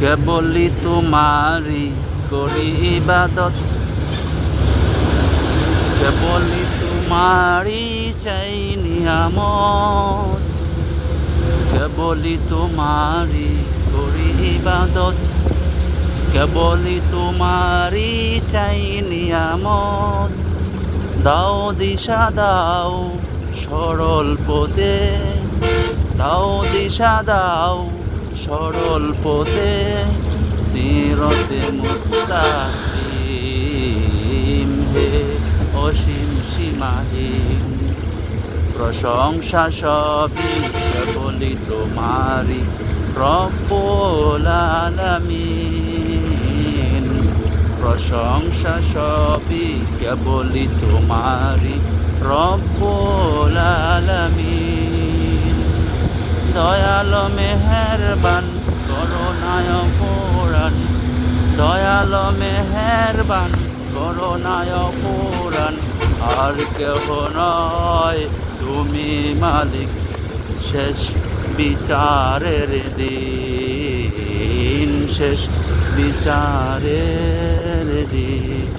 কেবলি তোমারি করি ইবাদত। কেবলি তোমারি চাই নিয়ামত। কেবলি তোমারি করি ইবাদত। কেবলি তোমারি চাই নিয়ামত। দাও দিশা, দাও সরল পদে দাও দিশা, দাও সরল পদে সিরতে মুস্তাকিম হে অসীম সীমাহীন। প্রশংসা সবই বলি তোমারি রব্বুল আলামিন। প্রশংসা সবই কেবলি তোমারি রব্বুল আলামিন। দয়াল মেহেরবান করুণায় পুরাণ দয়াল মেহেরবান করুণায় পুরাণ আর কেহ নয় তুমি মালিক, শেষ বিচারের দিন, শেষ বিচারের দিন।